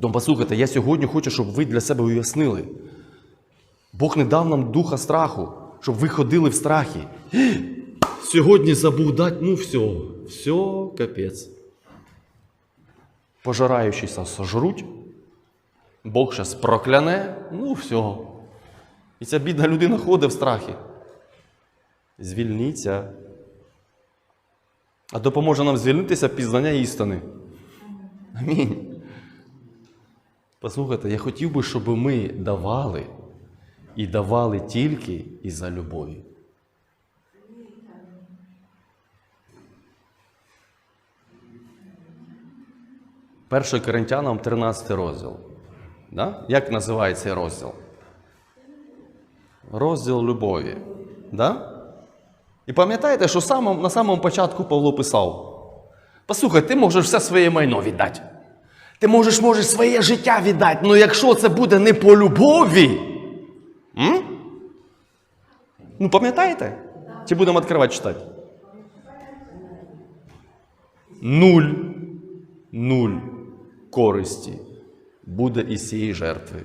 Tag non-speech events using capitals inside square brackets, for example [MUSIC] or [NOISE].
Тому послухайте, я сьогодні хочу, щоб ви для себе уяснили. Бог не дав нам духа страху, щоб ви ходили в страхі. [GASPS] Сьогодні забув дати, ну все, все, капець. Пожираючися сожруть, Бог щас прокляне, ну все. І ця бідна людина ходить в страхі. Звільніться. А допоможе нам звільнитися пізнання істини. Амінь. Послухайте, я хотів би, щоб ми давали і давали тільки із-за любові. Перший Коринтянам 13 розділ. Да? Як називається розділ? Розділ любові. Да? І пам'ятаєте, що самом, на самому початку Павло писав: Послухай, ти можеш все своє майно віддати. Ти можеш, можеш своє життя віддати, але якщо це буде не по любові. М? Ну, пам'ятаєте? Чи будемо відкривати читати? Нуль, нуль користі буде із цієї жертви.